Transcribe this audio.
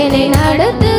என்னை நடத்து.